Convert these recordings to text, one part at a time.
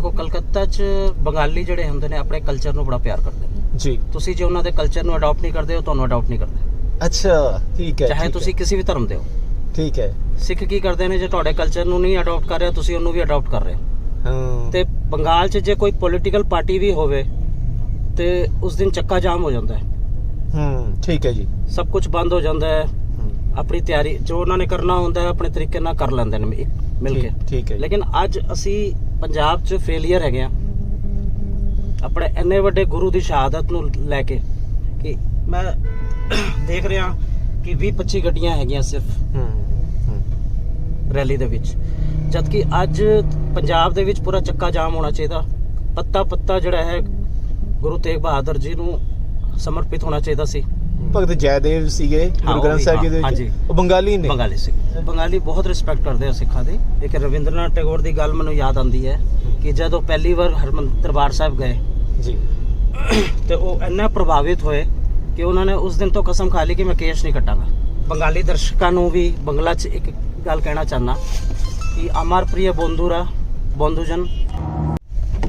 ਦੇਖੋ ਕਲਕੱਤਾ 'ਚ ਬੰਗਾਲੀ ਜਿਹੜੇ ਹੁੰਦੇ ਨੇ ਆਪਣੇ ਕਲਚਰ ਨੂੰ ਬੜਾ ਪਿਆਰ ਕਰਦੇ ਨੇ। ਜੀ। ਤੁਸੀਂ ਜੇ ਉਹਨਾਂ ਦੇ ਕਲਚਰ ਨੂੰ ਅਡਾਪਟ ਨਹੀਂ ਕਰਦੇ ਉਹ ਤੁਹਾਨੂੰ ਅਡਾਪਟ ਨਹੀਂ ਕਰਦੇ। ਅੱਛਾ ਠੀਕ ਹੈ ਚਾਹੇ ਤੁਸੀਂ ਕਿਸੇ ਵੀ ਧਰਮ ਦੇ ਹੋ। ਹੈ, ਠੀਕ ਹੈ। ਸਿੱਖ ਕੀ ਕਰਦੇ ਨੇ ਜੇ ਤੁਹਾਡੇ ਕਲਚਰ ਨੂੰ ਨਹੀਂ ਅਡਾਪਟ ਕਰ ਰਹੇ ਤੁਸੀਂ ਉਹਨੂੰ ਵੀ ਅਡਾਪਟ ਕਰ ਰਹੇ ਹੋ। ਹਾਂ। ਤੇ ਬੰਗਾਲ 'ਚ ਜੇ ਕੋਈ ਪੋਲੀਟੀਕਲ ਪਾਰਟੀ ਵੀ ਹੋਵੇ ਤੇ ਉਸ ਦਿਨ ਚੱਕਾ ਜਾਮ ਹੋ ਜਾਂਦਾ ਹੈ। ਹੂੰ ਠੀਕ ਹੈ ਜੀ। ਸਭ ਕੁਝ ਬੰਦ ਹੋ ਜਾਂਦਾ ਹੈ। ਹੂੰ, ਆਪਣੀ ਤਿਆਰੀ ਜੋ ਉਹਨਾਂ ਨੇ ਕਰਨਾ ਹੁੰਦਾ ਹੈ ਆਪਣੇ ਤਰੀਕੇ ਨਾਲ ਕਰ ਲੈਂਦੇ ਨੇ ਮਿਲ ਕੇ। ਠੀਕ- ਹੈ। ਲੇਕਿਨ ਅੱਜ ਅਸੀਂ ਪੰਜਾਬ 'ਚ ਫੇਲਿਅਰ ਹੈਗੇ ਆ। ਆਪਣੇ ਇੰਨੇ ਵੱਡੇ ਗੁਰੂ ਦੀ ਸ਼ਹਾਦਤ ਨੂੰ ਲੈ ਕੇ ਕਿ ਮੈਂ ਦੇਖ ਰਿਹਾ ਕਿ 20 25 ਗੱਡੀਆਂ ਹੈਗੀਆਂ ਸਿਰਫ ਰੈਲੀ ਦੇ ਵਿੱਚ। ਜਦ ਕਿ ਅੱਜ ਪੰਜਾਬ ਦੇ ਵਿੱਚ ਪੂਰਾ ਚੱਕਾ ਜਾਮ ਹੋਣਾ ਚਾਹੀਦਾ। ਪੱਤਾ ਪੱਤਾ ਜਿਹੜਾ ਹੈ ਗੁਰੂ ਤੇਗ ਬਹਾਦਰ ਜੀ ਨੂੰ ਸਮਰਪਿਤ ਹੋਣਾ ਚਾਹੀਦਾ ਸੀ। ਭਗਤ ਜੈਦੇਵ ਸੀਗੇ ਗੁਰੂ ਗ੍ਰੰਥ ਸਾਹਿਬ ਜੀ ਦੇ ਵਿੱਚ। ਉਹ ਬੰਗਾਲੀ ਨੇ। ਬੰਗਾਲੀ ਸੀ ਬੰਗਾਲੀ ਬਹੁਤ ਰਿਸਪੈਕਟ ਕਰਦੇ ਆ ਸਿੱਖਾਂ ਦੀ। ਇੱਕ ਰਵਿੰਦਰਨਾਥ ਟੈਗੋਰ ਦੀ ਗੱਲ ਮੈਨੂੰ ਯਾਦ ਆਉਂਦੀ ਹੈ ਕਿ ਜਦੋਂ ਪਹਿਲੀ ਵਾਰ ਹਰਮੰਦਰ ਦਰਬਾਰ ਸਾਹਿਬ ਗਏ ਜੀ। ਤੇ ਉਹ ਇੰਨਾ ਪ੍ਰਭਾਵਿਤ ਹੋਏ ਕਿ ਉਹਨਾਂ ਨੇ ਉਸ ਦਿਨ ਤੋਂ ਕਸਮ ਖਾ ਲਈ ਕਿ ਮੈਂ ਕੇਸ ਨਹੀਂ ਕੱਟਾਂਗਾ। ਬੰਗਾਲੀ ਦਰਸ਼ਕਾਂ ਨੂੰ ਵੀ ਬੰਗਲਾ 'ਚ ਇੱਕ ਗੱਲ ਕਹਿਣਾ ਚਾਹਨਾ ਕਿ ਅਮਰ ਪ੍ਰਿय ਬੰਧੂਰਾ ਬੰਧੂਜਨ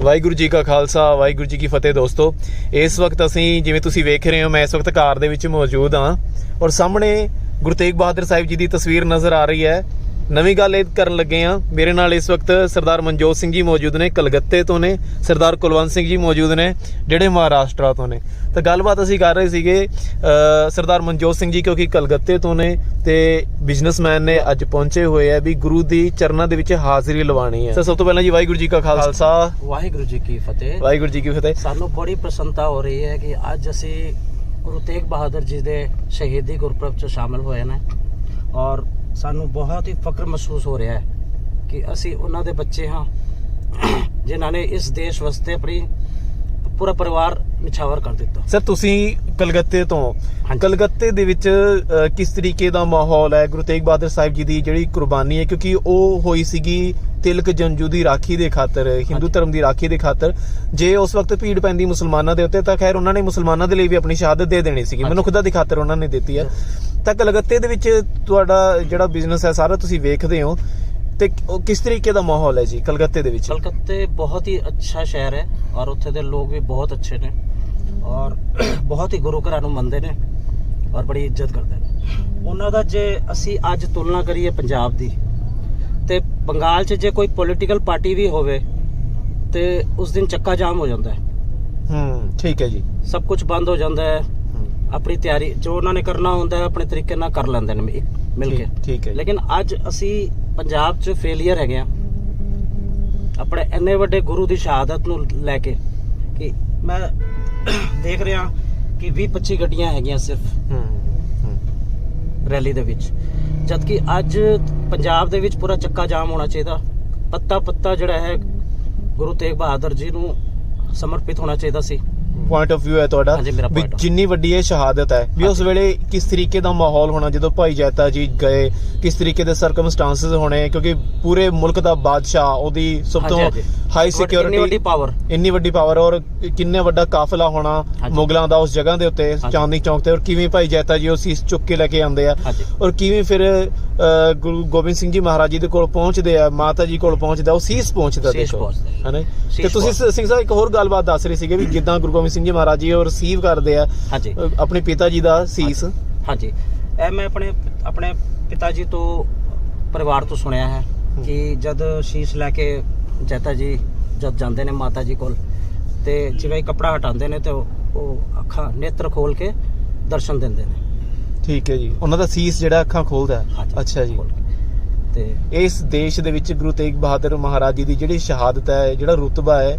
ਵਾਹਿਗੁਰੂ ਜੀ ਕਾ ਖਾਲਸਾ ਵਾਹਿਗੁਰੂ ਜੀ ਕੀ ਫਤਿਹ ਦੋਸਤੋ। ਇਸ ਵਕਤ ਅਸੀਂ ਜਿਵੇਂ ਤੁਸੀਂ ਵੇਖ ਰਹੇ ਹੋ ਮੈਂ ਇਸ ਵਕਤ ਕਾਰ ਦੇ ਵਿੱਚ ਮੌਜੂਦ ਹਾਂ ਔਰ ਸਾਹਮਣੇ ਗੁਰੂ ਤੇਗ ਬਹਾਦਰ ਸਾਹਿਬ ਜੀ ਦੀ ਤਸਵੀਰ ਨਜ਼ਰ ਆ ਰਹੀ ਹੈ। ਨਵੀਂ ਗੱਲ ਇਹ ਕਰਨ ਲੱਗੇ ਆ ਮੇਰੇ ਨਾਲ ਇਸ ਵਕਤ ਸਰਦਾਰ ਮਨਜੋਤ ਸਿੰਘ ਜੀ ਮੌਜੂਦ ਨੇ ਕਲਕੱਤੇ ਤੋਂ ਨੇ ਸਰਦਾਰ ਕੁਲਵੰਤ ਸਿੰਘ ਜੀ ਮੌਜੂਦ ਨੇ ਜਿਹੜੇ ਮਹਾਰਾਸ਼ਟਰ ਤੋਂ ਨੇ। ਤਾਂ ਗੱਲਬਾਤ ਅਸੀਂ ਕਰ ਰਹੇ ਸੀਗੇ ਸਰਦਾਰ ਮਨਜੋਤ ਸਿੰਘ ਜੀ ਕਿਉਂਕਿ ਕਲਕੱਤੇ ਤੋਂ ਨੇ ਤੇ ਬਿਜ਼ਨਸਮੈਨ ਨੇ ਅੱਜ ਪਹੁੰਚੇ ਹੋਏ ਆ ਵੀ ਗੁਰੂ ਦੀ ਚਰਨਾਂ ਦੇ ਵਿੱਚ ਹਾਜ਼ਰੀ ਲਵਾਣੀ ਹੈ। ਸਭ ਤੋਂ ਪਹਿਲਾਂ ਜੀ ਵਾਹਿਗੁਰੂ ਜੀ ਕਾ ਖਾਲਸਾ। ਵਾਹਿਗੁਰੂ ਜੀ ਕੀ ਫਤਿਹ। ਵਾਹਿਗੁਰੂ ਜੀ ਕੀ ਫਤਿਹ। ਸਾਨੂੰ ਬੜੀ ਪ੍ਰਸੰਨਤਾ ਹੋ ਰਹੀ ਹੈ ਕਿ ਅੱਜ ਅਸੀਂ ਗੁਰੂ ਤੇਗ ਬਹਾਦਰ ਜੀ ਦੇ ਸ਼ਹੀਦੀ ਗੁਰਪੁਰਬ 'ਚ ਸ਼ਾਮਲ ਹੋਏ ਨੇ। ਔਰ ਸਾਨੂੰ ਬਹੁਤ ਹੀ ਫਖਰ ਮਹਿਸੂਸ ਹੋ ਰਿਹਾ ਹੈ ਕਿ ਅਸੀਂ ਉਹਨਾਂ ਦੇ ਬੱਚੇ ਹਾਂ ਜਿਨ੍ਹਾਂ ਨੇ ਇਸ ਦੇਸ਼ ਵਾਸਤੇ ਆਪਣੀ ਪੂਰਾ ਪਰਿਵਾਰ ਨਿਛਾਵਰ ਕਰ ਦਿੱਤਾ। ਸਰ ਤੁਸੀਂ ਕਲਕੱਤੇ ਤੋਂ। ਕਲਕੱਤੇ ਦੇ ਵਿੱਚ ਕਿਸ ਤਰੀਕੇ ਦਾ ਮਾਹੌਲ ਹੈ? ਗੁਰੂ ਤੇਗ ਬਹਾਦਰ ਸਾਹਿਬ ਜੀ ਦੀ ਜਿਹੜੀ ਕੁਰਬਾਨੀ ਹੈ ਕਿਉਂਕਿ ਉਹ ਹੋਈ ਸੀਗੀ ਤਿਲਕ ਜੰਜੂ ਦੀ ਰਾਖੀ ਦੇ ਖਾਤਰ ਹਿੰਦੂ। ਧਰਮ ਦੀ ਰਾਖੀ ਦੇ ਖਾਤਰ ਜੇ ਉਸ ਵਕਤ ਭੀੜ ਪੈਂਦੀ ਮੁਸਲਮਾਨਾਂ ਦੇ ਉੱਤੇ ਤਾਂ ਖੈਰ ਉਹਨਾਂ ਨੇ ਮੁਸਲਮਾਨਾਂ ਦੇ ਲਈ ਵੀ ਆਪਣੀ ਸ਼ਹਾਦਤ ਦੇ ਦੇਣੀ ਸੀਗੀ। ਮਨੁੱਖਤਾ ਦੀ ਖਾਤਰ ਉਹਨਾਂ ਨੇ ਦਿੱਤੀ ਹੈ। ਤਾਂ ਕਲਕੱਤੇ ਦੇ ਵਿੱਚ ਤੁਹਾਡਾ ਜਿਹੜਾ ਬਿਜ਼ਨਸ ਹੈ ਸਾਰਾ ਤੁਸੀਂ ਵੇਖਦੇ ਹੋ। ਤੇ ਉਹ ਕਿਸ ਤਰੀਕੇ ਦਾ ਮਾਹੌਲ ਹੈ ਜੀ ਕਲਕੱਤੇ ਦੇ ਵਿੱਚ? ਕਲਕੱਤੇ ਬਹੁਤ ਹੀ ਅੱਛਾ ਸ਼ਹਿਰ ਹੈ ਔਰ ਉੱਥੇ ਦੇ ਲੋਕ ਵੀ ਬਹੁਤ ਅੱਛੇ ਨੇ ਔਰ ਬਹੁਤ ਹੀ ਗੁਰੂ ਘਰਾਂ ਨੂੰ ਮੰਨਦੇ ਨੇ ਔਰ ਬੜੀ ਇੱਜ਼ਤ ਕਰਦੇ ਨੇ। ਉਹਨਾਂ ਦਾ ਜੇ ਅਸੀਂ ਅੱਜ ਤੁਲਨਾ ਕਰੀਏ ਪੰਜਾਬ ਦੀ ਤੇ ਬੰਗਾਲ 'ਚ ਜੇ ਕੋਈ ਪੋਲੀਟੀਕਲ ਪਾਰਟੀ ਵੀ ਹੋਵੇ ਤੇ ਉਸ ਦਿਨ ਚੱਕਾ ਜਾਮ ਹੋ ਜਾਂਦਾ ਹੈ। ਹੂੰ ਠੀਕ ਹੈ ਜੀ। ਸਭ ਕੁਝ ਬੰਦ ਹੋ ਜਾਂਦਾ ਹੈ। ਆਪਣੀ ਤਿਆਰੀ ਜੋ ਉਹਨਾਂ ਨੇ ਕਰਨਾ ਹੁੰਦਾ ਹੈ ਆਪਣੇ ਤਰੀਕੇ ਨਾਲ ਕਰ ਲੈਂਦੇ ਨੇ ਇੱਕ ਮਿਲ ਕੇ। ਠੀਕ- ਹੈ। ਲੇਕਿਨ ਅੱਜ ਅਸੀਂ ਪੰਜਾਬ 'ਚ ਫੇਲਿਅਰ ਹੈਗੇ ਆ ਆਪਣੇ ਇੰਨੇ ਵੱਡੇ ਗੁਰੂ ਦੀ ਸ਼ਹਾਦਤ ਨੂੰ ਲੈ ਕੇ ਕਿ ਮੈਂ ਦੇਖ ਰਿਹਾ ਕਿ 20 25 ਗੱਡੀਆਂ ਹੈਗੀਆਂ ਸਿਰਫ ਹੂੰ ਰੈਲੀ ਦੇ ਵਿੱਚ। ਜਦ ਕਿ ਅੱਜ ਪੰਜਾਬ ਦੇ ਵਿੱਚ ਪੂਰਾ ਚੱਕਾ ਜਾਮ ਹੋਣਾ ਚਾਹੀਦਾ। ਪੱਤਾ ਪੱਤਾ ਜਿਹੜਾ ਹੈ ਗੁਰੂ ਤੇਗ ਬਹਾਦਰ ਜੀ ਨੂੰ ਸਮਰਪਿਤ ਹੋਣਾ ਚਾਹੀਦਾ ਸੀ। ਪੁਆਇੰਟ ਆਫ View ਹੈ ਤੁਹਾਡਾ ਹਾਂਜੀ, ਮੇਰਾ ਵੀ point of ਜਿੰਨੀ ਵੱਡੀ ਇਹ ਸ਼ਹਾਦਤ ਹੈ ਵੀ ਉਸ। ਵੇਲੇ ਕਿਸ ਤਰੀਕੇ ਦਾ ਮਾਹੌਲ ਹੋਣਾ ਜਦੋਂ ਭਾਈ ਜੈਤਾ ਜੀ ਗਏ ਕਿਸ ਤਰੀਕੇ ਦੇ ਸਰਕਮਸਟੈਂਸਸ ਹੋਣੇ ਕਿਉਂਕਿ ਪੂਰੇ ਮੁਲਕ ਦਾ ਬਾਦਸ਼ਾਹ ਉਹਦੀ ਸਭ ਤੋਂ ਹਾਂਜੀ, ਹਾਂਜੀ। ਹਾਈ ਇੰਨੀ ਵੱਡੀ ਸਿਕਿਉਰਿਟੀ ਪਾਵਰ ਇੰਨੀ ਵੱਡੀ ਪਾਵਰ ਔਰ ਕਿੰਨੇ ਵੱਡਾ ਕਾਫਲਾ ਹੋਣਾ ਹਾਂਜੀ। ਮੁਗਲਾਂ ਦਾ ਉਸ ਜਗ੍ਹਾ ਦੇ ਉੱਤੇ ਹਾਂਜੀ। ਚਾਂਦਨੀ ਚੌਂਕ ਤੇ ਔਰ ਕਿਵੇਂ ਭਾਈ ਜੈਤਾ ਜੀ ਉਹ ਸੀਸ ਚੁੱਕ ਕੇ ਲੈ ਕੇ ਆਉਂਦੇ ਆ ਹਾਂਜੀ ਔਰ ਕਿਵੇਂ ਫਿਰ ਗੁਰੂ ਗੋਬਿੰਦ ਸਿੰਘ ਜੀ ਮਹਾਰਾਜ ਜੀ ਦੇ ਕੋਲ ਪਹੁੰਚਦੇ ਆ ਮਾਤਾ ਜੀ ਕੋਲ ਪਹੁੰਚਦਾ ਉਹ ਸੀਸ ਪਹੁੰਚਦਾ ਸੀਸ ਦੇਖੋ ਪਹੁੰਚਦਾ। ਹਨਾ ਤੇ ਸੀਸ ਤੁਸੀਂ ਸਿੰਘ ਸਾਹਿਬ ਇੱਕ ਹੋਰ ਗੱਲਬਾਤ ਦੱਸ ਰਹੇ ਸੀਗੇ ਵੀ ਜਿੱਦਾਂ ਗੁਰੂ ਗੋਬਿੰਦ ਸਿੰਘ ਜੀ ਮਹਾਰਾਜ ਜੀ ਉਹ ਰਿਸੀਵ ਕਰਦੇ ਆ ਹਾਂਜੀ। ਆਪਣੇ ਪਿਤਾ ਜੀ ਦਾ ਸੀਸ। ਹਾਂਜੀ। ਇਹ ਮੈਂ ਆਪਣੇ ਆਪਣੇ ਪਿਤਾ ਜੀ ਤੋਂ ਪਰਿਵਾਰ ਤੋਂ ਸੁਣਿਆ ਹੈ ਕਿ ਜਦ ਸ਼ੀਸ਼ ਲੈ ਕੇ ਜੈਤਾ ਜੀ ਜਦ ਜਾਂਦੇ ਨੇ ਮਾਤਾ ਜੀ ਕੋਲ ਤੇ ਜਿਵੇਂ ਕਪੜਾ ਹਟਾਉਂਦੇ ਨੇ ਤੇ ਉਹ ਅੱਖਾਂ ਨੇਤਰ ਖੋਲ ਕੇ ਦਰਸ਼ਨ ਦਿੰਦੇ ਨੇ। ਠੀਕ ਹੈ ਜੀ। ਉਹਨਾਂ ਦਾ ਸੀਸ ਜਿਹੜਾ ਅੱਖਾਂ ਖੋਲਦਾ ਅੱਛਾ ਜੀ। ਤੇ ਇਸ ਦੇਸ਼ ਦੇ ਵਿੱਚ ਗੁਰੂ ਤੇਗ ਬਹਾਦਰ ਮਹਾਰਾਜ ਜੀ ਦੀ ਜਿਹੜੀ ਸ਼ਹਾਦਤ ਹੈ ਜਿਹੜਾ ਰੁਤਬਾ ਹੈ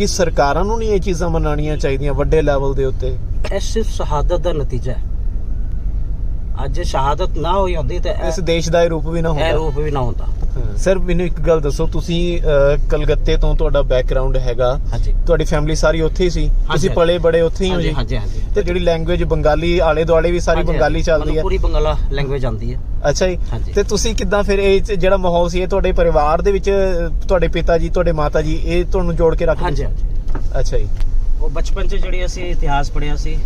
ਕਿ ਸਰਕਾਰਾਂ ਨੂੰ ਨਹੀਂ ਇਹ ਚੀਜ਼ਾਂ ਮਨਾਉਣੀਆਂ ਚਾਹੀਦੀਆਂ ਵੱਡੇ ਲੈਵਲ ਦੇ ਉੱਤੇ? ਇਹ ਸਿਰਫ ਸ਼ਹਾਦਤ ਦਾ ਨਤੀਜਾ ਹੈ। ਅੱਜ ਸ਼ਹਾਦਤ ਨਾ ਹੋਈ ਹੁੰਦੀ ਤੇ ਇਸ ਦੇਸ਼ ਦਾ ਇਹ ਰੂਪ ਵੀ ਨਾ ਇਹ ਹੁੰਦਾ। ਰੂਪ ਵੀ ਨਾ ਹੁੰਦਾ। ਸਰ ਮੈਨੂੰ ਇੱਕ ਗੱਲ ਦੱਸੋ ਤੁਸੀਂ ਕਲਕੱਤੇ ਤੋਂ ਤੁਹਾਡਾ ਬੈਕਗ੍ਰਾਉਂਡ ਹੈਗਾ। ਤੁਹਾਡੀ ਫੈਮਿਲੀ ਸਾਰੀ ਉੱਥੇ ਹੀ ਸੀ? ਤੁਸੀਂ। ਪਲੇ ਬੜੇ ਉੱਥੇ ਹੀ ਹੋ ਜੀ? ਹਾਂਜੀ ਹਾਂਜੀ। ਤੇ ਜਿਹੜੀ ਲੈਂਗੁਏਜ ਬੰਗਾਲੀ ਆਲੇ ਦੁਆਲੇ ਵੀ ਸਾਰੀ ਬੰਗਾਲੀ। ਚੱਲਦੀ ਹੈ। ਪੂਰੀ ਬੰਗਾਲਾ ਲੈਂਗੁਏਜ ਆਉਂਦੀ ਹੈ। ਅੱਛਾ ਜੀ। ਤੇ ਤੁਸੀਂ ਕਿੱਦਾਂ ਫਿਰ ਇਹ ਜਿਹੜਾ ਮਾਹੌਲ ਸੀ ਇਹ ਤੁਹਾਡੇ ਪਰਿਵਾਰ ਦੇ ਵਿੱਚ ਤੁਹਾਡੇ ਪਿਤਾ ਜੀ ਤੁਹਾਡੇ ਮਾਤਾ ਜੀ ਇਹ ਤੁਹਾਨੂੰ ਜੋੜ ਕੇ ਰੱਖਦੇ ਹਾਂਜੀ ਅੱਛਾ ਜੀ। ਉਹ ਬਚਪਨ 'ਚ ਜਿਹੜੀ ਅਸੀਂ ਇਤਿਹਾਸ ਪੜ੍ਹਿਆ ਸੀ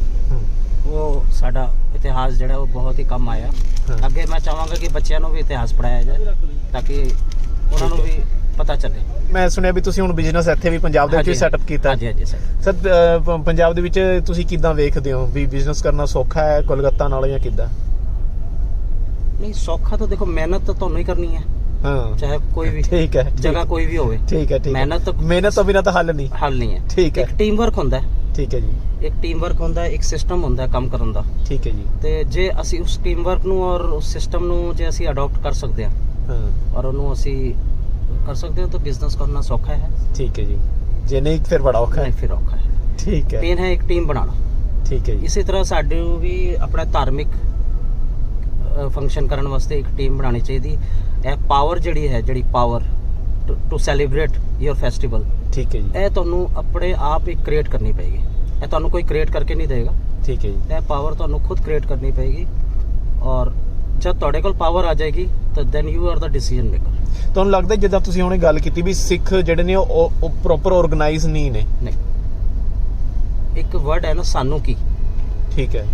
ਉਹ ਸਾਡਾ ਇਤਿਹਾਸ ਜਿਹੜਾ ਉਹ ਬਹੁਤ ਹੀ ਕੰਮ ਆਇਆ। ਅੱਗੇ ਮੈਂ ਚਾਹਾਂਗਾ ਕਿ ਬੱਚਿਆਂ ਨੂੰ ਵੀ ਇਤਿਹਾਸ ਪੜਾਇਆ ਜਾਏ ਤਾਂ ਕਿ ਉਹਨਾਂ ਨੂੰ ਵੀ ਪਤਾ ਚੱਲੇ। ਮੈਂ ਸੁਣਿਆ ਵੀ ਤੁਸੀਂ ਹੁਣ ਬਿਜ਼ਨਸ ਇੱਥੇ ਵੀ ਪੰਜਾਬ ਦੇ ਵਿੱਚ ਸੈਟਅਪ ਕੀਤਾ। ਹਾਂਜੀ ਹਾਂਜੀ ਸਰ। ਸਰ ਪੰਜਾਬ ਦੇ ਵਿੱਚ ਤੁਸੀਂ ਕਿੱਦਾਂ ਵੇਖਦੇ ਹੋ ਵੀ ਬਿਜ਼ਨਸ ਕਰਨਾ ਸੌਖਾ ਹੈ ਕੋਲਕਾਤਾ ਨਾਲੋਂ ਜਾਂ ਕਿੱਦਾਂ? ਨਹੀਂ ਸੌਖਾ ਤਾਂ ਦੇਖੋ ਮਿਹਨਤ ਤਾਂ ਤੁਹਾਨੂੰ ਹੀ ਕਰਨੀ ਹੈ। ਹਾਂ। ਚਾਹੇ ਕੋਈ ਵੀ ਠੀਕ ਹੈ ਜਗ੍ਹਾ ਕੋਈ ਵੀ ਹੋਵੇ। ਠੀਕ ਹੈ ਠੀਕ ਮਿਹਨਤ ਤਾਂ- ਮਿਹਨਤ ਤੋਂ ਬਿਨਾਂ ਤਾਂ ਹੱਲ ਨਹੀਂ। ਹੱਲ ਨਹੀਂ ਹੈ। ਠੀਕ ਹੈ। ਇੱਕ ਟੀਮ ਵਰਕ ਹੁੰਦਾ ਹੈ। ਠੀਕ ਹੈ ਜੀ। ਇੱਕ ਟੀਮ ਵਰਕ ਹੁੰਦਾ ਹੈ ਇੱਕ ਸਿਸਟਮ ਹੁੰਦਾ ਹੈ ਕੰਮ ਕਰਨ ਦਾ। ਠੀਕ ਹੈ ਜੀ। ਤੇ ਜੇ ਅਸੀਂ ਉਸ ਟੀਮ ਵਰਕ ਨੂੰ ਔਰ ਉਸ ਸਿਸਟਮ ਨੂੰ ਜੇ ਅਸੀਂ ਅਡਾਪਟ ਕਰ ਸਕਦੇ ਹਾਂ ਹਾਂ। ਔਰ ਉਹਨੂੰ ਅਸੀਂ ਕਰ ਸਕਦੇ ਹਾਂ ਤਾਂ ਬਿਜ਼ਨਸ ਕਰਨਾ ਸੌਖਾ ਹੈ। ਠੀਕ ਹੈ ਜੀ। ਜੇ ਨਹੀਂ ਫਿਰ ਬੜਾ ਔਖਾ ਨਹੀਂ ਹੈ ਫਿਰ ਔਖਾ ਹੈ। ਠੀਕ ਹੈ। ਮੇਨ ਹੈ ਇੱਕ ਟੀਮ ਬਣਾਉਣਾ। ਠੀਕ ਹੈ ਜੀ। ਇਸੇ ਤਰ੍ਹਾਂ ਸਾਡੇ ਨੂੰ ਵੀ ਆਪਣਾ ਧਾਰਮਿਕ ਫੰਕਸ਼ਨ ਕਰਨ ਵਾਸਤੇ ਇੱਕ ਟੀਮ ਬਣਾਉਣੀ ਚਾਹੀਦੀ। ਇਹ ਪਾਵਰ ਜਿਹੜੀ ਹੈ ਜਿਹੜੀ power to celebrate your festival ਠੀਕ ਹੈ ਜੀ। ਇਹ ਤੁਹਾਨੂੰ ਆਪਣੇ ਆਪ ਹੀ ਕ੍ਰੀਏਟ ਕਰਨੀ ਪਏਗੀ। ਇਹ ਤੁਹਾਨੂੰ ਕੋਈ ਕ੍ਰੀਏਟ ਕਰਕੇ ਨਹੀਂ ਦੇਗਾ ਠੀਕ ਹੈ ਜੀ। ਇਹ ਪਾਵਰ ਤੁਹਾਨੂੰ ਖੁਦ ਕ੍ਰੀਏਟ ਕਰਨੀ ਪਏਗੀ। ਔਰ ਜਦ ਤੁਹਾਡੇ ਕੋਲ ਪਾਵਰ ਆ ਜਾਏਗੀ ਤਾਂ then you are the decision maker ਤੁਹਾਨੂੰ ਲੱਗਦਾ ਜਿੱਦਾਂ ਤੁਸੀਂ ਹੁਣੇ ਗੱਲ ਕੀਤੀ ਵੀ ਸਿੱਖ ਜਿਹੜੇ ਨੇ ਉਹ ਪ੍ਰੋਪਰ ਆਰਗੇਨਾਈਜ਼ ਨਹੀਂ ਨੇ? ਨਹੀਂ। ਇੱਕ ਵਰਡ ਹੈ ਨਾ ਸਾਨੂੰ ਕੀ। ਠੀਕ ਹੈ।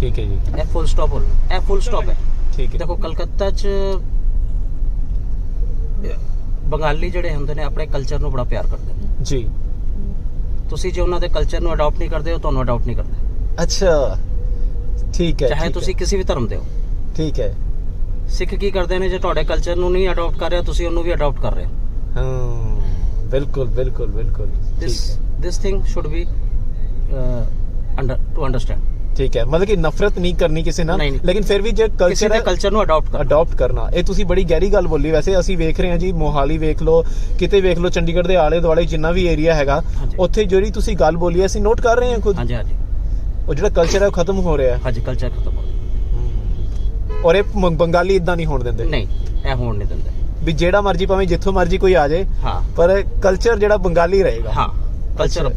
ਠੀਕ ਹੈ ਜੀ। ਇਹ ਫੁੱਲ ਸਟਾਪ ਹੋ ਇਹ ਫੁੱਲ ਸਟਾਪ ਹੈ। ਠੀਕ ਹੈ। ਦੇਖੋ ਕਲਕੱਤਾ 'ਚ ਬੰਗਾਲੀ ਜਿਹੜੇ ਹੁੰਦੇ ਨੇ ਆਪਣੇ ਕਲਚਰ ਨੂੰ ਬੜਾ ਪਿਆਰ ਕਰਦੇ ਨੇ। ਜੀ। ਤੁਸੀਂ ਜੇ ਉਹਨਾਂ ਦੇ ਕਲਚਰ ਨੂੰ ਅਡਾਪਟ ਨਹੀਂ ਕਰਦੇ ਹੋ ਤੁਹਾਨੂੰ ਅਡਾਪਟ ਨਹੀਂ ਕਰਦੇ। ਅੱਛਾ। ਠੀਕ ਹੈ ਚਾਹੇ ਤੁਸੀਂ ਕਿਸੇ ਵੀ ਧਰਮ ਦੇ ਹੋ। ਠੀਕ ਹੈ। ਸਿੱਖ ਕੀ ਕਰਦੇ ਨੇ ਜੇ ਤੁਹਾਡੇ ਕਲਚਰ ਨੂੰ ਨਹੀਂ ਅਡਾਪਟ ਕਰ ਰਹੇ ਤੁਸੀਂ ਉਹਨੂੰ ਵੀ ਅਡਾਪਟ ਕਰ ਰਹੇ ਹੋ। ਹਾਂ ਬਿਲਕੁਲ ਬਿਲਕੁਲ ਬਿਲਕੁਲ। This thing should be uh, under to understand ਠੀਕ ਹੈ ਮਤਲਬ ਕਿ ਨਫ਼ਰਤ ਨਹੀਂ ਕਰਨੀ ਕਿਸੇ ਨਾਲ ਨਹੀਂ, ਨਹੀਂ। ਲੇਕਿਨ ਫਿਰ ਵੀ ਜੇ ਕਿਸੇ ਕਲਚਰ ਦੇ ਕਲਚਰ ਨੂੰ ਅਡਾਪਟ ਕਰ ਅਡਾਪਟ ਕਰਨਾ। ਇਹ ਤੁਸੀਂ ਬੜੀ ਗਹਿਰੀ ਗੱਲ ਬੋਲੀ ਵੈਸੇ ਅਸੀਂ ਵੇਖ ਰਹੇ ਹਾਂ ਜੀ ਮੋਹਾਲੀ ਵੇਖ ਲਓ ਕਿਤੇ ਵੇਖ ਲਓ ਚੰਡੀਗੜ੍ਹ ਦੇ ਆਲੇ ਦੁਆਲੇ ਜਿੰਨਾ ਵੀ ਏਰੀਆ ਹੈਗਾ ਹਾਂਜੀ। ਉੱਥੇ ਜਿਹੜੀ ਤੁਸੀਂ ਗੱਲ ਬੋਲੀ ਹੈ, ਅਸੀਂ ਨੋਟ ਕਰ ਰਹੇ ਹਾਂ ਖੁਦ। ਹਾਂਜੀ ਹਾਂਜੀ। ਉਹ ਜਿਹੜਾ ਕਲਚਰ ਹੈ ਉਹ ਖਤਮ ਹੋ ਰਿਹਾ ਹੈ। ਹਾਂਜੀ ਕਲਚਰ ਖਤਮ ਹੋ ਗਿਆ। ਔਰ ਇਹ ਮ- ਬੰਗਾਲੀ ਇਦਾਂ ਨਹੀਂ ਹੋਣ ਦਿੰਦੇ। ਨਹੀਂ ਇਹ ਹੋਣ ਨਹੀਂ ਦਿੰਦੇ। ਵੀ ਜਿਹੜਾ ਮਰਜ਼ੀ ਭਾਵੇਂ ਜਿੱਥੋਂ ਮਰਜ਼ੀ ਕੋਈ ਆ ਜਾਏ ਹਾਂ। ਪਰ ਕਲਚਰ ਜਿਹੜਾ ਬੰਗਾਲੀ ਰਹੇਗਾ। ਹਾਂ ਕਲਚਰ।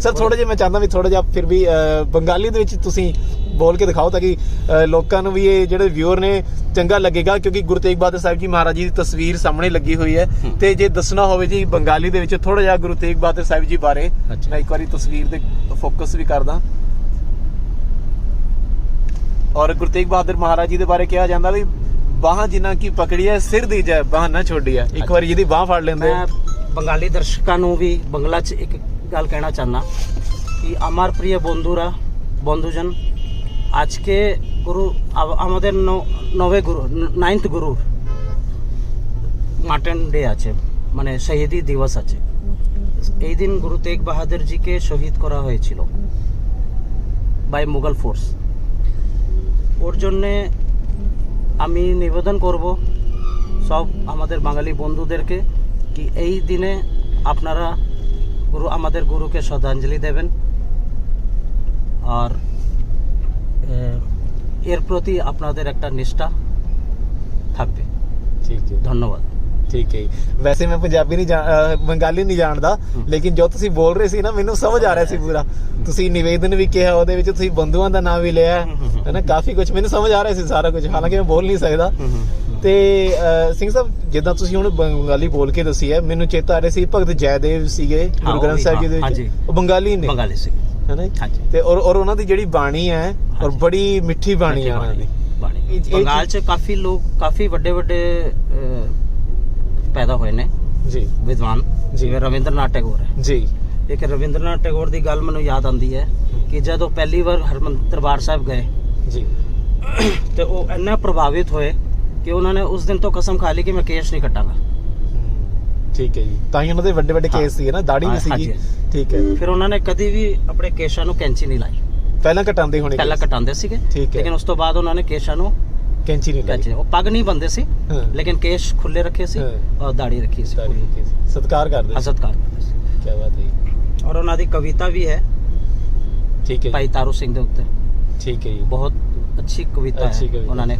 ਸਰ ਥੋੜਾ ਜਿਹਾ ਮੈਂ ਚਾਹੁੰਦਾ ਵੀ ਥੋੜਾ ਜਿਹਾ ਫਿਰ ਵੀ ਬੰਗਾਲੀ ਦੇ ਵਿੱਚ ਤੁਸੀਂ ਬੋਲ ਕੇ ਦਿਖਾਓ ਤਾਂ ਕਿ ਲੋਕਾਂ ਨੂੰ ਵੀ ਇਹ ਜਿਹੜੇ ਵਿਊਅਰ ਨੇ ਚੰਗਾ ਲੱਗੇਗਾ ਕਿਉਂਕਿ ਗੁਰੂ ਤੇਗ ਬਹਾਦਰ ਸਾਹਿਬ ਜੀ ਮਹਾਰਾਜ ਜੀ ਦੀ ਤਸਵੀਰ ਸਾਹਮਣੇ ਲੱਗੀ ਹੋਈ ਹੈ। ਤੇ ਜੇ ਦੱਸਣਾ ਹੋਵੇ ਜੀ ਬੰਗਾਲੀ ਦੇ ਵਿੱਚ ਥੋੜਾ ਜਿਹਾ ਗੁਰੂ ਤੇਗ ਬਹਾਦਰ ਸਾਹਿਬ ਜੀ ਬਾਰੇ। ਮੈਂ ਇੱਕ ਵਾਰੀ ਤਸਵੀਰ ਦੇ ਫੋਕਸ ਵੀ ਕਰਦਾ। ਔਰ ਗੁਰੂ ਤੇਗ ਬਹਾਦਰ ਮਹਾਰਾਜ ਜੀ ਦੇ ਬਾਰੇ ਕਿਹਾ ਜਾਂਦਾ ਵੀ ਬਾਹਾਂ ਜਿਨ੍ਹਾਂ ਕੀ ਪਕੜੀ ਹੈ ਸਿਰ ਦੀ ਜੈ ਬਾਹ ਨਾ ਛੋੜੀ ਹੈ ਇੱਕ ਵਾਰੀ ਜਿਹਦੀ ਬਾਹ ਫੜ ਲੈਂਦੇ ਬੰਗਾਲੀ ਦਰਸ਼ਕਾਂ ਨੂੰ ਵੀ ਬੰਗਲਾ 'ਚ ਇੱਕ গাল কেনা চান না। কি আমার প্রিয় বন্ধুরা, বন্ধুজন, আজকে গুরু আমাদের নবে গুরু, নাইন্থ গুরুর মাটন ডে আছে মানে শহীদি দিবস আছে। এই দিন গুরু তেগ বাহাদুরজিকে শহীদ করা হয়েছিল বাই মুঘল ফোর্স ওর জন্যে আমি নিবেদন করব সব আমাদের বাঙালি বন্ধুদেরকে, কি এই দিনে আপনারা গুরু আমাদের গুরুকে শ্রদ্ধাঞ্জলি দেবেন আর আহ, এর প্রতি আপনাদের একটা নিষ্ঠা থাকবে ਠੀਕ ਹੈ ধন্যবাদ ਠੀਕ ਹੈ ਜੀ। ਵੈਸੇ ਮੈਂ ਪੰਜਾਬੀ ਨਹੀਂ ਜਾਣ- ਅਹ ਬੰਗਾਲੀ ਨਹੀਂ ਜਾਣਦਾ ਹਮ। ਲੇਕਿਨ ਜੋ ਤੁਸੀਂ ਬੋਲ ਰਹੇ ਸੀ ਨਾ ਮੈਨੂੰ ਸਮਝ ਆ ਰਿਹਾ ਸੀ ਪੂਰਾ ਤੁਸੀਂ ਨਿਵੇਦਨ ਵੀ ਕਿਹਾ ਉਹਦੇ ਵਿੱਚ ਤੁਸੀਂ ਬੰਧੂਆਂ ਦਾ ਨਾਮ ਵੀ ਲਿਆ ਹਮ, ਹਮ, ਹਮ। ਹੈ ਨਾ ਕਾਫੀ ਕੁਝ ਮੈਨੂੰ ਸਮਝ ਆ ਰਿਹਾ ਸੀ ਸਾਰਾ ਕੁਝ ਹਾਲਾਂਕਿ ਮੈਂ ਬੋਲ ਨਹੀਂ ਸਕਦਾ ਤੇ ਸਿੰਘ ਸਾਹਿਬ ਜਿੱਦਾਂ ਤੁਸੀਂ ਹੁਣ ਬੰਗਾਲੀ ਬੋਲ ਕੇ ਦੱਸੀ ਹੈ ਮੈਨੂੰ ਚੇਤਾ ਆ ਰਿਹਾ ਸੀ ਭਗਤ ਜੈਦੇਵ ਸੀਗੇ ਗੁਰੂ ਗ੍ਰੰਥ ਸਾਹਿਬ ਜੀ ਦੇ ਵਿੱਚ। ਉਹ ਬੰਗਾਲੀ ਨੇ। ਬੰਗਾਲੀ ਸੀ। ਹੈ ਨਾ ਜੀ? ਹਾਂਜੀ। ਤੇ ਔਰ ਔਰ ਉਹਨਾਂ ਦੀ ਜਿਹੜੀ ਬਾਣੀ ਹੈ ਔਰ। ਬੜੀ ਮਿੱਠੀ ਬਾਣੀ ਹੈ ਉਹਨਾਂ ਦੀ। ਬਾਣੀ। ਬੰਗਾਲ 'ਚ ਕਾਫੀ ਲੋਕ ਕਾਫੀ ਵੱਡੇ ਵੱਡੇ ਪੈਦਾ ਹੋਏ ਨੇ। ਜੀ। ਵਿਦਵਾਨ। ਜਿਵੇਂ ਰਵਿੰਦਰਨਾਥ ਟੈਗੋਰ ਹੈ। ਜੀ। ਇੱਕ ਰਵਿੰਦਰਨਾਥ ਟੈਗੋਰ ਦੀ ਗੱਲ ਮੈਨੂੰ ਯਾਦ ਆਉਂਦੀ ਹੈ ਕਿ ਜਦੋਂ ਪਹਿਲੀ ਵਾਰ ਹਰਮੰਦਰ ਦਰਬਾਰ ਸਾਹਿਬ ਗਏ ਜੀ। ਤੇ ਉਹ ਇੰਨਾ ਪ੍ਰਭਾਵਿਤ ਹੋਏ ਕਿ ਉਹਨਾਂ ਨੇ ਉਸ ਦਿਨ ਤੋਂ ਕਸਮ ਖਾ ਲਈ ਕਿ ਮੈਂ ਕੇਸ ਨਹੀਂ ਕੱਟਾਂਗਾ ਠੀਕ ਹੈ ਜੀ ਤਾਂ ਹੀ ਉਹਨਾਂ ਦੇ ਵੱਡੇ ਵੱਡੇ। ਕੇਸ ਸੀਗੇ ਨਾ ਦਾੜੀ ਵੀ ਸੀਗੀ। ਠੀਕ ਹੈ ਫਿਰ ਉਹਨਾਂ ਨੇ ਕਦੀ ਵੀ ਆਪਣੇ ਕੇਸ਼ਾਂ ਨੂੰ ਕੈਂਚੀ ਨਹੀਂ ਲਾਈ ਪਹਿਲਾਂ ਕਟਾਉਂਦੇ ਹੋਣੇ ਪਹਿਲਾਂ। ਕਟਾਉਂਦੇ ਸੀਗੇ। ਲੇਕਿਨ ਉਸ ਤੋਂ ਬਾਅਦ ਉਹਨਾਂ ਨੇ ਕੇਸ਼ਾਂ ਨੂੰ ਕੈਂਚੀ ਨਹੀਂ ਲਾਈ ਉਹ ਪੱਗ ਨਹੀਂ ਬੰਦੇ ਸੀ। ਲੇਕਿਨ ਕੇਸ਼ ਖੁੱਲੇ ਰੱਖੇ ਸੀ। ਔਰ ਦਾੜੀ ਰੱਖੀ ਸੀ ਸੀ। ਸਤਿਕਾਰ ਕਰਦੇ ਸੀ ਅਸਤਕਾਰ ਕਰਦੇ ਸੀ ਕੀ ਬਾਤ ਹੈ। ਔਰ ਉਹਨਾਂ ਦੀ ਕਵਿਤਾ ਵੀ ਹੈ ਠੀਕ ਹੈ ਭਾਈ ਤਾਰੂ ਸਿੰਘ ਦੇ ਉੱਤੇ ਠੀਕ ਹੈ ਜੀ ਬਹੁਤ ਅੱਛੀ ਕਵਿਤਾ ਅੱਛੀ ਹੈ ਕਵਿਤਾ। ਉਹਨਾਂ ਨੇ।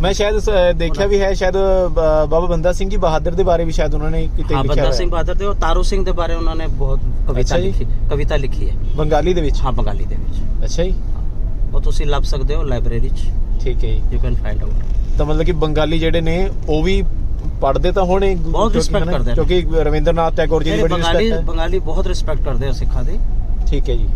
ਮੈਂ ਸ਼ਾਇਦ ਸ- ਦੇਖਿਆ ਵੀ ਹੈ ਸ਼ਾਇਦ ਬਾਬਾ ਬੰਦਾ ਸਿੰਘ ਜੀ ਬਹਾਦਰ ਦੇ ਬਾਰੇ ਵੀ ਸ਼ਾਇਦ ਉਹਨਾਂ ਨੇ ਕਿਤੇ ਹਾਂ ਲਿਖਿਆ ਬੰਦਾ ਹੋਇਆ। ਸਿੰਘ ਬਹਾਦਰ ਤੇ ਉਹ ਤਾਰੂ ਸਿੰਘ ਦੇ ਬਾਰੇ ਉਹਨਾਂ ਨੇ ਬਹੁਤ ਕਵਿਤਾ ਅੱਛਾ ਜੀ। ਲਿਖੀ ਕਵਿਤਾ ਲਿਖੀ ਹੈ। ਬੰਗਾਲੀ ਦੇ ਵਿੱਚ? ਹਾਂ ਬੰਗਾਲੀ ਦੇ ਵਿੱਚ। ਅੱਛਾ ਜੀ। ਉਹ ਤੁਸੀਂ ਲੱਭ ਸਕਦੇ ਹੋ ਲਾਇਬ੍ਰੇਰੀ 'ਚ। ਠੀਕ ਹੈ ਜੀ। ਯੂ ਕੈਨ ਫਾਈਂਡ ਆਊਟ ਤਾਂ ਮਤਲਬ ਕਿ ਬੰਗਾਲੀ ਜਿਹੜੇ ਨੇ ਉਹ ਵੀ ਪੜ੍ਹਦੇ ਤਾਂ ਹੋਣੇ ਗੁ- ਬਹੁਤ ਕਿਉਂਕਿ respect ਹਨਾ, ਕਰਦੇ ਨੇ। ਕਿਉਂਕਿ ਰਵਿੰਦਰਨਾਥ ਟੈਗੋਰ ਜੀ ਦੀ ਬੜੀ ਬੰਗਾਲੀ ਰਿਸਪੈਕਟ ਹੈ। ਬੰਗਾਲੀ ਬਹੁਤ ਰਿਸਪੈਕਟ ਕਰਦੇ ਆ ਸਿੱਖਾਂ ਦੀ। ਠੀਕ ਹੈ ਜੀ।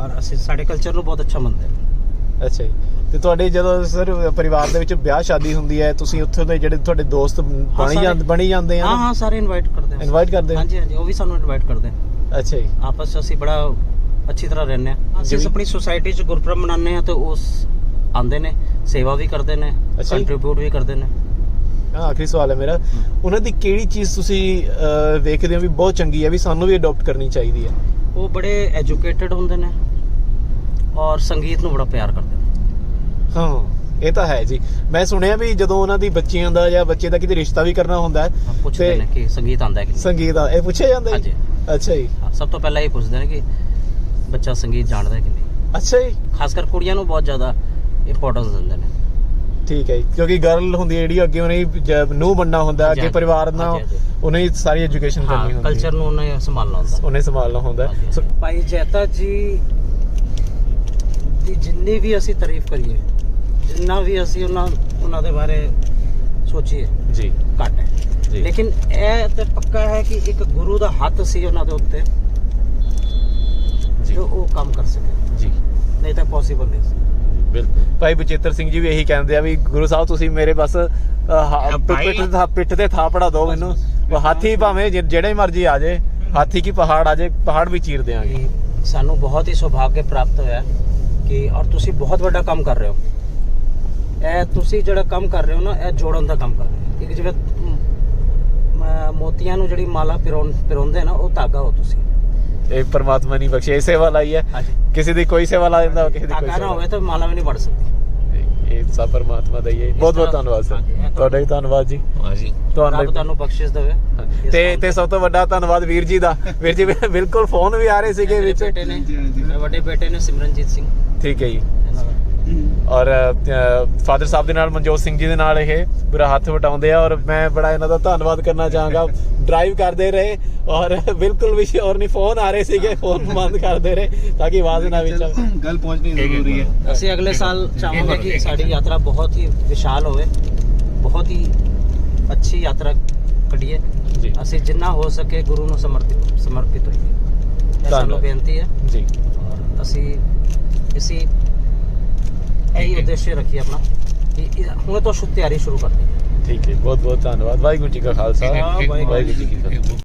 ਔਰ ਅਸੀਂ ਸਾਡੇ ਕਲਚਰ ਨੂੰ ਬਹੁਤ ਅੱਛਾ ਮੰਨਦੇ ਹਾਂ ਅੱਛਾ ਜੀ। ਤੇ ਤੁਹਾਡੇ ਜਦੋਂ ਸਰ ਪਰਿਵਾਰ ਦੇ ਵਿੱਚ ਵਿਆਹ ਸ਼ਾਦੀ ਹੁੰਦੀ ਹੈ ਤੁਸੀਂ ਉੱਥੇ ਦੇ ਜਿਹੜੇ ਤੁਹਾਡੇ ਦੋਸਤ ਬਣੀ ਜਾਂਦੇ ਬਣੀ ਜਾਂਦੇ ਆ ਹਾਂ ਹਾਂ ਸਾਰੇ ਇਨਵਾਈਟ ਕਰਦੇ ਆ। ਇਨਵਾਈਟ ਕਰਦੇ ਹੋ? ਹਾਂਜੀ ਹਾਂਜੀ ਉਹ ਵੀ ਸਾਨੂੰ ਇਨਵਾਈਟ ਕਰਦੇ ਆ। ਅੱਛਾ ਜੀ। ਆਪਸ 'ਚ ਅਸੀਂ ਬੜਾ ਅੱਛੀ ਤਰ੍ਹਾਂ ਰਹਿੰਦੇ ਆ। ਅਸੀਂ ਆਪਣੀ ਸੁਸਾਇਟੀ 'ਚ ਗੁਰਪੁਰਬ ਮਨਾਉਂਦੇ ਆ ਤੇ ਉਸ ਆਂਦੇ ਨੇ ਸੇਵਾ ਵੀ ਕਰਦੇ ਨੇ। ਕੰਟਰੀਬਿਊਟ ਵੀ ਕਰਦੇ ਨੇ। ਹਾਂ ਆਖਰੀ ਸਵਾਲ ਹੈ ਮੇਰਾ। ਉਹਨਾਂ ਦੀ ਕਿਹੜੀ ਚੀਜ਼ ਤੁਸੀਂ ਵੇਖਦੇ ਹੋ ਵੀ ਬਹੁਤ ਚੰਗੀ ਹੈ ਵੀ ਸਾਨੂੰ ਵੀ ਅਡਾਪਟ ਕਰਨੀ ਚਾਹੀਦੀ ਹੈ? ਉਹ ਬੜੇ ਐਜੂਕੇਟਿਡ ਹੁੰਦੇ ਨੇ। ਔਰ ਸੰਗੀਤ ਨੂੰ ਬੜਾ ਪਿਆਰ ਕਰਦੇ ਨੇ। ਹਾਂ ਇਹ ਤਾਂ ਹੈ ਜੀ। ਮੈਂ ਸੁਣਿਆ ਵੀ ਜਦੋਂ ਉਹਨਾਂ ਦੀ ਬੱਚੀਆਂ ਦਾ ਜਾਂ ਬੱਚੇ ਦਾ ਕਿਤੇ ਰਿਸ਼ਤਾ ਵੀ ਕਰਨਾ ਹੁੰਦਾ ਹੈ ਹਾਂ, ਪੁੱਛਦੇ ਤੇ ਨੇ ਕਿ ਸੰਗੀਤ ਆਂਦਾ ਹੈ ਕਿ ਸੰਗੀਤ ਆ ਇਹ ਪੁੱਛਿਆ ਜਾਂਦਾ ਜੀ? ਹਾਂਜੀ। ਅੱਛਾ ਜੀ। ਹਾਂ, ਸਭ ਤੋਂ ਪਹਿਲਾਂ ਇਹ ਪੁੱਛਦੇ ਨੇ ਕਿ ਬੱਚਾ ਸੰਗੀਤ ਜਾਣਦਾ ਹੈ ਕਿ ਨਹੀਂ। ਅੱਛਾ ਜੀ। ਖਾਸ ਕਰ ਕੁੜੀਆਂ ਨੂੰ ਬਹੁਤ ਜ਼ਿਆਦਾ ਇੰਪੋਰਟੈਂਸ ਦਿੰਦੇ ਨੇ। ਠੀਕ ਹੈ ਜੀ ਕਿਉਂਕਿ ਗਰਲ ਹੁੰਦੀ ਹੈ ਜਿਹੜੀ ਅੱਗੇ ਉਹਨੇ ਨੂੰ ਬੰਨਾ ਹੁੰਦਾ ਅੱਗੇ। ਪਰਿਵਾਰ ਨਾਲ। ਉਹਨੇ ਹੀ ਸਾਰੀ ਐਜੂਕੇਸ਼ਨ ਹਾਂ ਕਰਨੀ ਹੁੰਦੀ ਕਲਚਰ ਹੈ ਨੂੰ ਉਹਨੇ ਸੰਭਾਲਣਾ ਹੁੰਦਾ। ਉਹਨੇ ਸੰਭਾਲਣਾ ਹੁੰਦਾ ਹੈ। ਸੋ- ਭਾਈ ਜੈਤਾ ਜੀ ਦੀ ਜਿੰਨੀ ਵੀ ਅਸੀਂ ਤਾਰੀਫ ਕਰੀਏ ਜਿੰਨਾ ਵੀ ਅਸੀਂ ਉਹਨਾਂ ਉਹਨਾਂ ਦੇ ਬਾਰੇ ਸੋਚੀਏ ਜੀ। ਘੱਟ ਹੈ। ਜੀ। ਲੇਕਿਨ ਇਹ ਤੇ ਪੱਕਾ ਹੈ ਕਿ ਇੱਕ ਗੁਰੂ ਦਾ ਹੱਥ ਸੀ ਉਹਨਾਂ ਦੇ ਉੱਤੇ ਜੀ। ਜੋ ਉਹ ਕੰਮ ਕਰ ਸਕੇ। ਜੀ। ਨਹੀਂ ਤਾਂ ਪੋਸੀਬਲ ਨਹੀਂ ਸੀ। ਬਿਲਕੁਲ ਭਾਈ ਬਚੇਤਰ ਸਿੰਘ ਜੀ ਵੀ ਇਹੀ ਕਹਿੰਦੇ ਆ ਵੀ ਗੁਰੂ ਸਾਹਿਬ ਤੁਸੀਂ ਮੇਰੇ ਬਸ। ਪਿੱਠ ਤੇ ਪਿੱਠ ਤੇ ਥਾਪੜਾ ਦਿਓ ਮੈਨੂੰ। ਹਾਥੀ ਭਾਵੇਂ ਜਿਹੜੇ ਮਰਜ਼ੀ ਆ ਜੇ ਹਾਥੀ ਕੀ ਪਹਾੜ ਆ ਜੇ ਪਹਾੜ ਵੀ ਚੀਰ ਦੇਾਂਗੇ ਸਾਨੂੰ ਬਹੁਤ ਹੀ ਸੁਭਾਗਯ ਪ੍ਰਾਪਤ ਹੋਇਆ। ਕਿ ਔਰ ਤੁਸੀਂ ਬਹੁਤ ਵੱਡਾ ਕੰਮ ਕਰ ਰਹੇ ਹੋ। ਇਹ ਤੁਸੀਂ ਜਿਹੜਾ ਕੰਮ ਕਰ ਰਹੇ ਹੋ ਨਾ ਇਹ ਜੋੜਨ ਦਾ ਕੰਮ ਕਰ ਰਹੇ ਹੋ। ਇੱਕ ਮ, ਮੋਤੀਆਂ ਨੂੰ ਜਿਹੜੀ ਮਾਲਾ ਪਿਰੋਂ ਪਿਰੋਂਦੇ ਨਾ ਉਹ ਧਾਗਾ ਹੋ ਤੁਸੀਂ। ਇਹ ਪਰਮਾਤਮਾ ਨੇ ਬਖਸ਼ੇ ਸੇਵਾ ਲਾਈ ਹੈ। ਕਿਸੇ ਦੀ ਕੋਈ ਸੇਵਾ ਲਾ ਦਿੰਦਾ ਕਿਸੇ ਦੀ ਕੋਈ ਨਾ ਸੇਵਾ ਹੋਵੇ ਤਾਂ ਮਾਲਾ ਵੀ ਨਹੀਂ ਬੜ ਸਕਦੀ। ਇਹ ਸਭ ਪਰਮਾਤਮਾ ਦਾ ਹੀ ਹੈ। ਬਹੁਤ ਬਹੁਤ ਧੰਨਵਾਦ ਸਰ। ਤੁਹਾਡਾ ਵੀ ਧੰਨਵਾਦ ਜੀ। ਹਾਂਜੀ ਤੁਹਾਨੂੰ ਤੁਹਾਨੂੰ ਬਖਸ਼ਿਸ਼ ਦੇਵੇ। ਤੇ ਤੇ ਸਭ ਤੋਂ ਵੱਡਾ ਧੰਨਵਾਦ ਵੀਰ ਜੀ ਦਾ। ਵੀਰ ਜੀ ਬਿਲਕੁਲ ਫੋਨ ਵੀ ਆ ਰਹੇ ਸੀਗੇ ਵਿੱਚ। ਬੇਟੇ ਨੇ ਮੇਰੇ ਵੱਡੇ ਬੇਟੇ ਨੇ ਸਿਮਰਨਜੀਤ ਸਿੰਘ। ਠੀਕ ਹੈ ਜੀ। ਔਰ ਫਾਦਰ ਸਾਹਿਬ ਦੇ ਨਾਲ ਮਨਜੋਤ ਸਿੰਘ ਜੀ ਦੇ ਨਾਲ ਇਹ ਪੂਰਾ ਹੱਥ ਵਟਾਉਂਦੇ ਆ ਔਰ ਮੈਂ ਬੜਾ ਇਹਨਾਂ ਦਾ ਧੰਨਵਾਦ ਕਰਨਾ ਚਾਹਾਂਗਾ। ਡਰਾਈਵ ਕਰਦੇ ਰਹੇ ਔਰ ਬਿਲਕੁਲ ਵੀ ਸ਼ੋਰ ਨਹੀਂ ਫੋਨ ਆ ਰਹੇ ਸੀਗੇ ਫੋਨ ਬੰਦ ਕਰਦੇ ਰਹੇ ਤਾਂ ਕਿ ਆਵਾਜ਼ ਨਾ ਵਿੱਚ ਗੱਲ ਪਹੁੰਚਣੀ ਜ਼ਰੂਰੀ ਹੈ। ਅਸੀਂ ਅਗਲੇ ਸਾਲ ਚਾਹਾਂਗੇ ਕਿ ਸਾਡੀ ਯਾਤਰਾ ਬਹੁਤ ਹੀ ਵਿਸ਼ਾਲ ਹੋਵੇ ਬਹੁਤ ਹੀ ਅੱਛੀ ਯਾਤਰਾ ਕੱਢੀਏ। ਜੀ। ਅਸੀਂ ਜਿੰਨਾ ਹੋ ਸਕੇ ਗੁਰੂ ਨੂੰ ਸਮਰਪਿਤ ਸਮਰਪਿਤ ਹੋਈਏ ਸਾਨੂੰ। ਬੇਨਤੀ ਹੈ। ਜੀ। ਔਰ ਅਸੀਂ ਇਸੀ ਇਹੀ ਉਦੇਸ਼ ਰੱਖੀਏ ਆਪਣਾ ਕਿ ਹੁਣ ਤੋਂ ਸ਼ੁ ਤਿਆਰੀ ਸ਼ੁਰੂ ਕਰ ਦਈਏ ਠੀਕ ਹੈ ਬਹੁਤ ਬਹੁਤ ਧੰਨਵਾਦ। ਵਾਹਿਗੁਰੂ ਜੀ ਕਾ ਖਾਲਸਾ। ਵਾਹਿਗੁਰੂ ਵਾਹਿਗੁਰੂ ਜੀ ਕੀ ਫਤਿਹ।